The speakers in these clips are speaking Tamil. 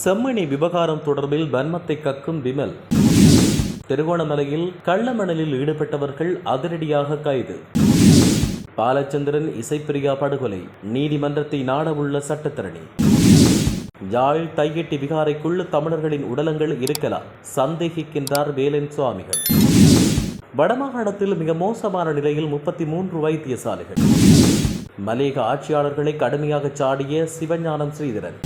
செம்மணி விவகாரம் தொடர்பில் வன்மத்தை கக்கும் விமல். திருகோணமலையில் கள்ளமணலில் ஈடுபட்டவர்கள் அதிரடியாக கைது. பாலச்சந்திரன் இசைப்பிரியா படுகொலை நீதிமன்றத்தை நாடவுள்ள சட்டத்தரணி. யாழ் தையெட்டி விகாரைக்குள் தமிழர்களின் உடலங்கள் இருக்கலாம் சந்தேகிக்கின்றார் வேலன் சுவாமிகள். வடமாகாணத்தில் மிக மோசமான நிலையில் முப்பத்தி மூன்று வைத்தியசாலைகள். மலேக ஆட்சியாளர்களை கடுமையாக சாடிய சிவஞானம் ஸ்ரீதரன்.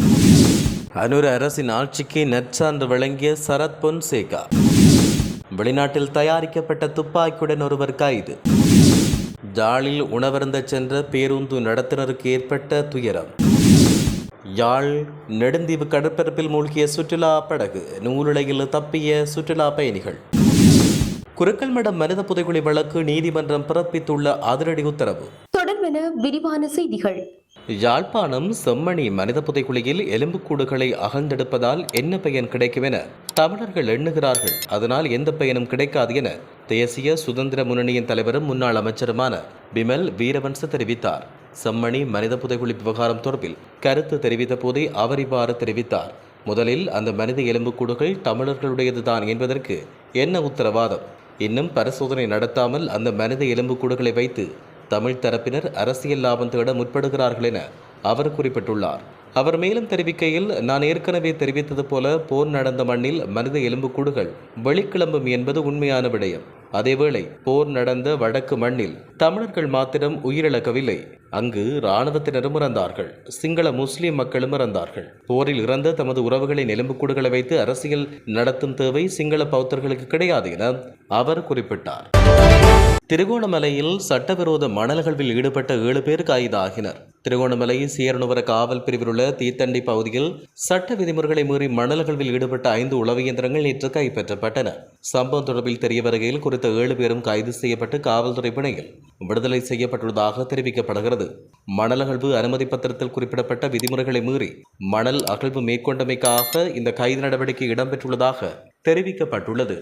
அனுர அரசின் ஆட்சிக்கு நற்சான்று வழங்கிய சரத் பொன்சேகா. வெளிநாட்டில் தயாரிக்கப்பட்ட துப்பாக்கியுடன் ஒருவர் கைது. ஜாலில் உணவருந்த சென்ற பேருந்து நடத்துனருக்கு ஏற்பட்ட துயரம். யாழ் நெடுந்தீவு கடற்பரப்பில் மூழ்கிய சுற்றுலா படகு நூலுலையில் தப்பிய சுற்றுலா பயணிகள். குறுக்கல்மடம் மனித புதைகுழி வழக்கு நீதிமன்றம் பிறப்பித்துள்ள அதிரடி உத்தரவு. தொடர்பென விரிவான செய்திகள். யாழ்ப்பாணம் செம்மணி மனித புதைகுழியில் எலும்புக்கூடுகளை அகழ்ந்தெடுப்பதால் என்ன பயன் கிடைக்கும் என தமிழர்கள் எண்ணுகிறார்கள். அதனால் எந்த பயனும் கிடைக்காது என தேசிய சுதந்திர முன்னணியின் தலைவரும் முன்னாள் அமைச்சருமான பிமல் வீரவன்ச தெரிவித்தார். செம்மணி மனித புதைகுழி விவகாரம் தொடர்பில் கருத்து தெரிவித்த போதே அவர் இவ்வாறு தெரிவித்தார். முதலில் அந்த மனித எலும்புக்கூடுகள் தமிழர்களுடையதுதான் என்பதற்கு என்ன உத்தரவாதம்? இன்னும் பரிசோதனை நடத்தாமல் அந்த மனித எலும்புக்கூடுகளை வைத்து தமிழ் தரப்பினர் அரசியல் லாபம் தேட முற்படுகிறார்கள் என அவர் குறிப்பிட்டுள்ளார். அவர் மேலும் தெரிவிக்கையில் நான் ஏற்கனவே தெரிவித்தது போல போர் நடந்த மண்ணில் மனித எலும்புக்கூடுகள் வெளிக்கிளம்பும் என்பது உண்மையான விடயம். அதேவேளை போர் நடந்த வடக்கு மண்ணில் தமிழர்கள் மாத்திரம் உயிரிழக்கவில்லை. அங்கு இராணுவத்தினரும் இறந்தார்கள். சிங்கள முஸ்லிம் மக்களும் இறந்தார்கள். போரில் இறந்த தமது உறவுகளின் எலும்புக்கூடுகளை வைத்து அரசியல் நடத்தும் தேவை சிங்கள பௌத்தர்களுக்கு கிடையாது என அவர் குறிப்பிட்டார். திருகோணமலையில் சட்டவிரோத மணல்களில் ஈடுபட்ட ஏழு பேர் கைதாகினர். திருகோணமலை சீரனுவர காவல் பிரிவில் உள்ள தீத்தண்டி பகுதியில் சட்ட விதிமுறைகளை மீறி மணல்களில் ஈடுபட்ட ஐந்து உளவு இயந்திரங்கள் நேற்று கைப்பற்றப்பட்டன. சம்பவம் தொடர்பில் தெரிய வருகையில் குறித்த ஏழு பேரும் கைது செய்யப்பட்டு காவல்துறை பிணையில் விடுதலை செய்யப்பட்டுள்ளதாக தெரிவிக்கப்படுகிறது. மணல் அகழ்வு அனுமதி பத்திரத்தில் குறிப்பிடப்பட்ட விதிமுறைகளை மீறி மணல் அகழ்வு மேற்கொண்டமைக்காக இந்த கைது நடவடிக்கை இடம்பெற்றுள்ளதாக தெரிவிக்கப்பட்டுள்ளது.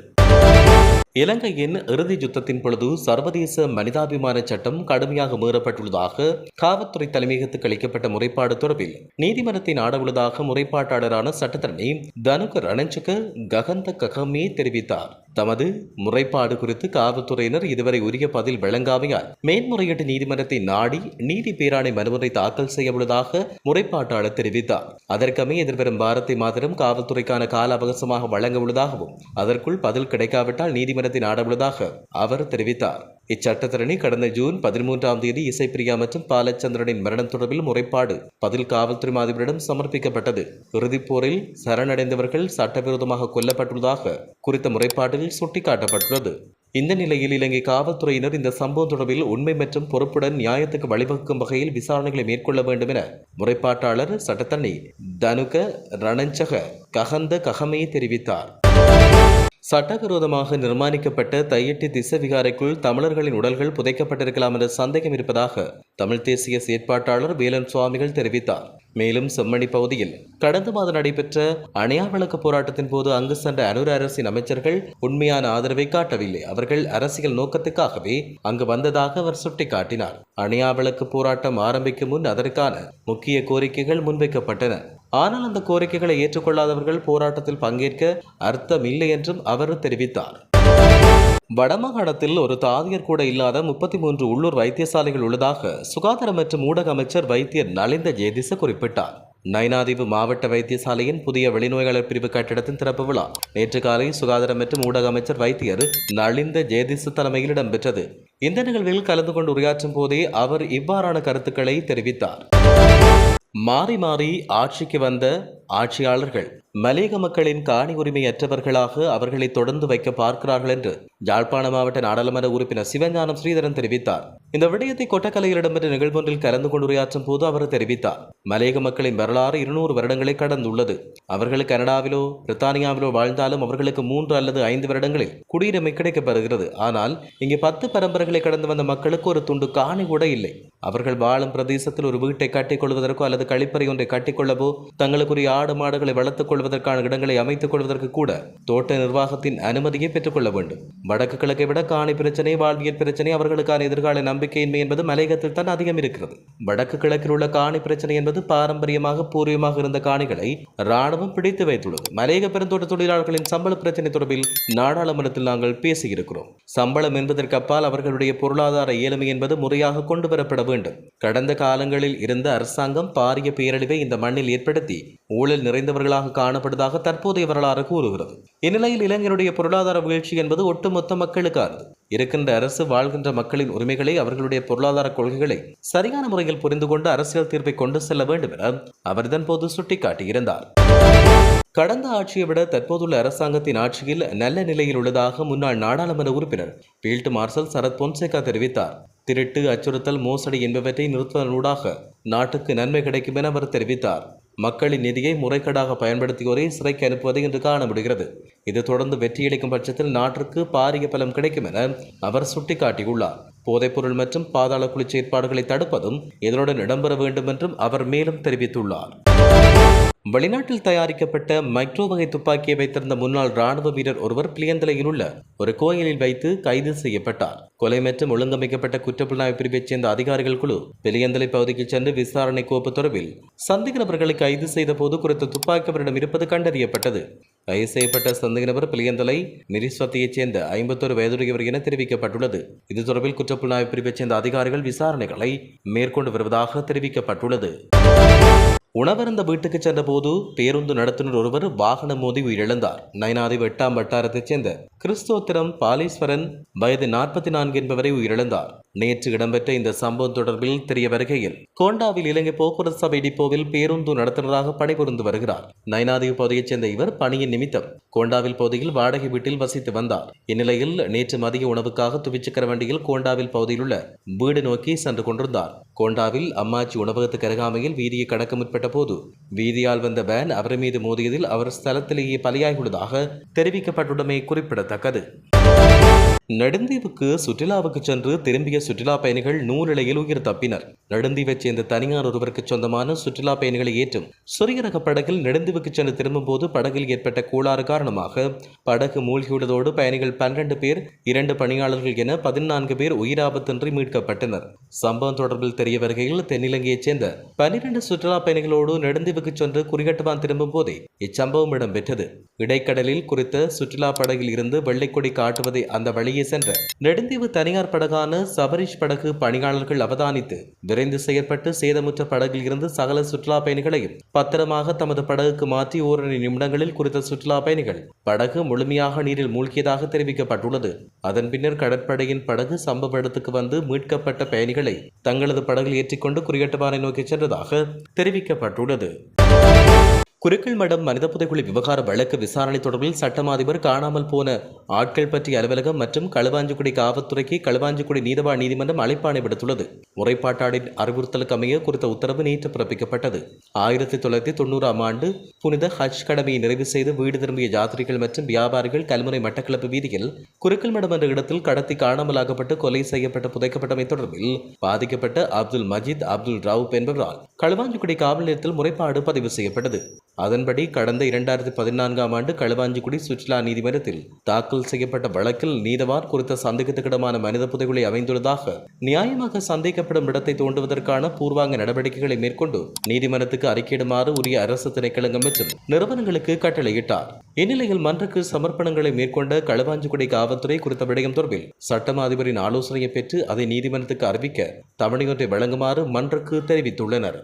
இலங்கையின் இறுதி யுத்தத்தின் பொழுது சர்வதேச மனிதாபிமான சட்டம் கடுமையாக மீறப்பட்டுள்ளதாக காவல்துறை தலைமையகத்துக்கு அளிக்கப்பட்ட முறைப்பாடு தொடர்பில் நீதிமன்றத்தை நாடவுள்ளதாக முறைப்பாட்டாளரான சட்டத்தரணி தனுக ரணஞ்சக ககந்த ககமே தெரிவித்தார். தமது முறைப்பாடு குறித்து காவல்துறையினர் இதுவரை உரிய பதில் வழங்காமையால் மேன்முறையீட்டு நீதிமன்றத்தை நாடி நீதி பேராணை மனுவரை தாக்கல் செய்ய உள்ளதாக முறைப்பாட்டாளர் தெரிவித்தார். அதற்கமே எதிர்வரும் வாரத்தை மாத்திரம் காவல்துறைக்கான கால அவகாசமாக வழங்க உள்ளதாகவும் அதற்குள் பதில் கிடைக்காவிட்டால் நீதிமன்றத்தை நாடவுள்ளதாக அவர் தெரிவித்தார். இச்சட்டத்தரணி கடந்த ஜூன் பதிமூன்றாம் தேதி இசைப்பிரியா மற்றும் பாலச்சந்திரனின் மரணம் தொடர்பில் முறைப்பாடு பதில் காவல்துறை மாதிபரிடம் சமர்ப்பிக்கப்பட்டது. இறுதிப்போரில் சரணடைந்தவர்கள் சட்டவிரோதமாக கொல்லப்பட்டுள்ளதாக குறித்த முறைப்பாட்டில் சுட்டிக்காட்டப்பட்டுள்ளது. இந்த நிலையில் இலங்கை காவல்துறையினர் இந்த சம்பவம் தொடர்பில் உண்மை மற்றும் பொறுப்புடன் நியாயத்துக்கு வழிவகுக்கும் வகையில் விசாரணைகளை மேற்கொள்ள வேண்டும் என முறைப்பாட்டாளர் சட்டத்தண்ணி தனுக ரணஞ்சக ககந்த ககமே தெரிவித்தார். சட்டவிரோதமாக நிர்மாணிக்கப்பட்ட தையட்டி திசவிகாரைக்குள் தமிழர்களின் உடல்கள் புதைக்கப்பட்டிருக்கலாம் என்ற சந்தேகம் இருப்பதாக தமிழ் தேசிய செயற்பாட்டாளர் வேலன் சுவாமிகள் தெரிவித்தார். மேலும் செம்மணி பகுதியில் கடந்த மாதம் நடைபெற்ற அணையா விளக்கு போராட்டத்தின் போது அங்கு சென்ற அனுர அரசின் அமைச்சர்கள் உண்மையான ஆதரவை காட்டவில்லை. அவர்கள் அரசியல் நோக்கத்துக்காகவே அங்கு வந்ததாக அவர் சுட்டிக்காட்டினார். அணையா விளக்கு போராட்டம் ஆரம்பிக்கும் முன் அதற்கான முக்கிய கோரிக்கைகள் முன்வைக்கப்பட்டன. ஆனால் அந்த கோரிக்கைகளை ஏற்றுக்கொள்ளாதவர்கள் போராட்டத்தில் பங்கேற்க அர்த்தம் இல்லை என்றும் அவர் தெரிவித்தார். வடமாகாணத்தில் ஒரு தாதியர் கூட இல்லாத முப்பத்தி மூன்று உள்ளூர் வைத்தியசாலைகள் உள்ளதாக சுகாதார மற்றும் ஊடக அமைச்சர் வைத்தியர் நலிந்த ஜேதிச குறிப்பிட்டார். நைனாதீவு மாவட்ட வைத்தியசாலையின் புதிய வெளிநோயாளர் பிரிவு கட்டிடத்தின் திறப்பு விழா நேற்று காலை சுகாதாரம் மற்றும் ஊடக அமைச்சர் வைத்தியர் நலிந்த ஜேதிசு தலைமையில் இடம்பெற்றது. இந்த நிகழ்வில் கலந்து கொண்டு உரையாற்றும் போதே அவர் இவ்வாறான கருத்துக்களை தெரிவித்தார். மாறி மாறி ஆட்சிக்கு வந்த ஆட்சியாளர்கள் மலேக மக்களின் காணி உரிமை அற்றவர்களாக அவர்களை தொடர்ந்து வைக்க பார்க்கிறார்கள் என்று யாழ்ப்பாண மாவட்ட நாடாளுமன்ற உறுப்பினர் சிவஞானம் ஸ்ரீதரன் தெரிவித்தார். இந்த விடயத்தை கொட்டக்கலையில் இடம்பெற்ற நிகழ்வொன்றில் கலந்து கொண்டு உரையாற்றும் போது அவர் தெரிவித்தார். மலேக மக்களின் வரலாறு இருநூறு வருடங்களை கடந்துள்ளது. அவர்கள் கனடாவிலோ பிரித்தானியாவிலோ வாழ்ந்தாலும் அவர்களுக்கு மூன்று அல்லது ஐந்து வருடங்களில் குடியுரிமை கிடைக்கப்படுகிறது. ஆனால் இங்கே பத்து பரம்பரைகளை கடந்து வந்த மக்களுக்கு ஒரு துண்டு காணி கூட இல்லை. அவர்கள் வாழும் பிரதேசத்தில் ஒரு வீட்டை கட்டிக்கொள்வதற்கோ அல்லது கழிப்பறை ஒன்றை கட்டிக்கொள்ளவோ தங்களுக்குரிய ஆடு மாடுகளை வளர்த்துக் கொள்வதற்கான இடங்களை அமைத்துக் கொள்வதற்கு கூட தோட்ட நிர்வாகத்தின் அனுமதியை பெற்றுக்கொள்ள வேண்டும். வடக்கு கிழக்கை விட காணி பிரச்சனை வாழ்வியல் பிரச்சனை அவர்களுக்கான எதிர்கால நம்பிக்கையின்மை என்பது மலையகத்தில் தான் அதிகம் இருக்கிறது. வடக்கு கிழக்கில் உள்ள காணி பிரச்சனை என்பது பாரம்பரியமாக பூர்வமாக இருந்த காணிகளை ராணுவம் பிடித்து வைத்துள்ளது. மலையக பெருந்தோட்ட தொழிலாளர்களின் சம்பள பிரச்சனை தொடர்பில் நாடாளுமன்றத்தில் நாங்கள் பேசியிருக்கிறோம். சம்பளம் என்பதற்கு அப்பால் அவர்களுடைய பொருளாதார இயலுமை என்பது முறையாக கொண்டு வரப்பட வேண்டும். கடந்த காலங்களில் இருந்த அரசாங்கம் பாரிய பேரழிவை இந்த மண்ணில் ஏற்படுத்தி ஊழல் நிறைந்தவர்களாக காண காணப்படுவதாக தற்போதைய வரலாறு கூறுகிறது. இந்நிலையில் இளைஞருடைய பொருளாதார வீழ்ச்சி என்பது ஒட்டுமொத்த மக்களுக்கானது. இருக்கின்ற அரசு வாழ்கின்ற மக்களின் உரிமைகளை அவர்களுடைய பொருளாதார கொள்கைகளை சரியான முறையில் புரிந்து கொண்டு அரசியல் தீர்ப்பை கொண்டு செல்ல வேண்டும் என அவர் இதன்போது சுட்டிக்காட்டியிருந்தார். கடந்த ஆட்சியை விட தற்போதுள்ள அரசாங்கத்தின் ஆட்சியில் நல்ல நிலையில் உள்ளதாக முன்னாள் நாடாளுமன்ற உறுப்பினர் பீல்ட் மார்ஷல் சரத் பொன்சேகா தெரிவித்தார். திருட்டு அச்சுறுத்தல் மோசடி என்பவற்றை நிறுத்துவதனூடாக நாட்டுக்கு நன்மை கிடைக்கும் என அவர் தெரிவித்தார். மக்களின் நிதியை முறைகேடாக பயன்படுத்தியோரை சிறைக்கு அனுப்புவதை இன்று காணப்படுகிறது. இது தொடர்ந்து வெற்றியளிக்கும் பட்சத்தில் நாட்டிற்கு பாரிய பலம் கிடைக்கும் என அவர் சுட்டிக்காட்டியுள்ளார். போதைப்பொருள் மற்றும் பாதாள குழு செயற்பாடுகளை தடுப்பதும் இதனுடன் இடம்பெற வேண்டும் என்றும் அவர் மேலும் தெரிவித்துள்ளார். வெளிநாட்டில் தயாரிக்கப்பட்ட மைக்ரோ வகை துப்பாக்கியை வைத்திருந்த முன்னாள் ராணுவ வீரர் ஒருவர் பிளியந்தலையில் உள்ள ஒரு கோயிலில் வைத்து கைது செய்யப்பட்டார். கொலை மற்றும் ஒழுங்கமைக்கப்பட்ட குற்றப்புலனாய்வு பிரிவைச் சேர்ந்த அதிகாரிகள் குழு பிளியந்தலை பகுதிக்கு சென்று விசாரணை கோப்பு தொடர்பில் சந்தேக நபர்களை கைது செய்த போது குறித்த துப்பாக்கி அவரிடம் இருப்பது கண்டறியப்பட்டது. கைது செய்யப்பட்ட சந்தேக நபர் பிளியந்தலை மிரிஸ்வத்தையைச் சேர்ந்த ஐம்பத்தொரு வயதுடையவர் என தெரிவிக்கப்பட்டுள்ளது. இது தொடர்பில் குற்றப்புலனாய்வு பிரிவைச் சேர்ந்த அதிகாரிகள் விசாரணைகளை மேற்கொண்டு வருவதாக தெரிவிக்கப்பட்டுள்ளது. உணவருந்த வீட்டுக்கு சென்றபோது பேருந்து நடத்துனர் ஒருவர் வாகனம் மோதி உயிரிழந்தார். நயனாதிவு எட்டாம் வட்டாரத்தைச் சேர்ந்த கிறிஸ்தோத்திரம் பாலீஸ்வரன் வயது நாற்பத்தி நான்கு என்பவரை உயிரிழந்தார். நேற்று இடம்பெற்ற இந்த சம்பவம் தொடர்பில் தெரிய வருகையில் கோண்டாவில் இலங்கை போக்குவரத்து சபை டிப்போவில் பேருந்து நடத்துனராக பணிபுரிந்து வருகிறார். நயனாதிவு பகுதியைச் சேர்ந்த இவர் பணியின் நிமித்தம் கோண்டாவில் பகுதியில் வாடகை வீட்டில் வசித்து வந்தார். இந்நிலையில் நேற்று மதிய உணவுக்காக துவிச்சக்கர வண்டியில் கோண்டாவில் பகுதியில் உள்ள வீடு நோக்கி சென்று கொண்டிருந்தார். கோண்டாவில் அம்மாச்சி உணவகத்துக்கு அருகாமையில் வீதியை கடக்க முற்பட்ட போது வீதியால் வந்த வேன் அவர் மீது மோதியதில் அவர் ஸ்தலத்திலேயே பலியாகியுள்ளதாக தெரிவிக்கப்பட்டுள்ளமை குறிப்பிடத்தக்கது. நெடுந்தீவுக்கு சுற்றுலாவுக்கு சென்று திரும்பிய சுற்றுலா பயணிகள் நூறிலையில் உயிர் தப்பினர். நெடுந்தீவைச் சேர்ந்த தனியார் ஒருவருக்கு சொந்தமான சுற்றுலா பயணிகளை ஏற்றும் சிறிய ரக படகில் நெடுந்தீவுக்கு சென்று திரும்பும்போது படகில் ஏற்பட்ட கோளாறு காரணமாக படகு மூழ்கியுள்ளதோடு பயணிகள் பன்னிரண்டு பேர் இரண்டு பணியாளர்கள் என பதினான்கு பேர் உயிராபத்தின்றி மீட்கப்பட்டனர். சம்பவம் தொடர்பில் தெரிய வருகையில் தென்னிலங்கையைச் சேர்ந்த பனிரெண்டு சுற்றுலா பயணிகளோடு நெடுந்தீவுக்கு சென்று குறிகட்டுவான் திரும்பும் போதே இச்சம்பவம் இடம்பெற்றது. இடைக்கடலில் குறித்த சுற்றுலா படகில் இருந்து வெள்ளைக்கொடி காட்டுவதை அந்த வழியே சென்ற நெடுந்தீவு தனியார் படகான சபரிஷ் படகு பணியாளர்கள் அவதானித்து விரைந்து செயற்பட்டு சேதமுற்ற படகில் இருந்து சகல சுற்றுலா பயணிகளையும் பத்திரமாக தமது படகுக்கு மாற்றி ஓரிரு நிமிடங்களில் குறித்த சுற்றுலா பயணிகள் படகு முழுமையாக நீரில் மூழ்கியதாக தெரிவிக்கப்பட்டுள்ளது. அதன் பின்னர் கடற்படையின் படகு சம்பவ இடத்துக்கு வந்து மீட்கப்பட்ட பயணிகளை தங்களது படகில் ஏற்றிக்கொண்டு குறியட்டுவானை நோக்கி சென்றதாக தெரிவிக்கப்பட்டுள்ளது. குருக்கள் மடம் மனித புதைக்குழி விவகார வழக்கு விசாரணை தொடர்பில் சட்டம் அதிபர் காணாமல் போன ஆட்கள் பற்றிய அலுவலகம் மற்றும் களுவாஞ்சிக்குடி காவல்துறைக்கு களுவாஞ்சிக்குடி நீதவான் நீதிமன்றம் அழைப்பாணை விடுத்துள்ளது. முறைப்பாட்டாளின் அறிவுறுத்தலுக்கு அமைய குறித்த உத்தரவு நேற்று பிறப்பிக்கப்பட்டது. ஆயிரத்தி தொள்ளாயிரத்தி தொண்ணூறாம் ஆண்டு புனித ஹஜ் கடமையை நிறைவு செய்து வீடு திரும்பிய யாத்திரிகள் மற்றும் வியாபாரிகள் கல்முனை மட்டக்களப்பு வீதியில் குருக்கள் மடம் என்ற இடத்தில் கடத்தி காணாமலாகப்பட்டு கொலை செய்யப்பட்டு புதைக்கப்பட்டமை தொடர்பில் பாதிக்கப்பட்ட அப்துல் மஜீத் அப்துல் ரவுப் என்பவரால் களுவாஞ்சிக்குடி காவல் நிலையத்தில் முறைப்பாடு பதிவு செய்யப்பட்டது. அதன்படி கடந்த இரண்டாயிரத்தி பதினான்காம் ஆண்டு களுவாஞ்சிக்குடி சுற்றுலா நீதிமன்றத்தில் தாக்கல் செய்யப்பட்ட வழக்கில் நீதவான் குறித்த சந்தேகத்துக்கிடமான மனித புதைகளை அமைந்துள்ளதாக நியாயமாக சந்தேகப்படும் இடத்தை தோண்டுவதற்கான பூர்வாங்க நடவடிக்கைகளை மேற்கொண்டு நீதிமன்றத்துக்கு அறிக்கையிடுமாறு உரிய அரசு திணைக்களங்க மற்றும் நிறுவனங்களுக்கு கட்டளையிட்டார். இந்நிலையில் மன்றக்கு சமர்ப்பணங்களை மேற்கொண்ட களுவாஞ்சிக்குடி காவல்துறை குறித்த விடயம் தொடர்பில் சட்டம் அதிபரின் ஆலோசனையை பெற்று அதை நீதிமன்றத்துக்கு அறிவிக்க தமிழகத்தை வழங்குமாறு மன்றக்கு தெரிவித்துள்ளனர்.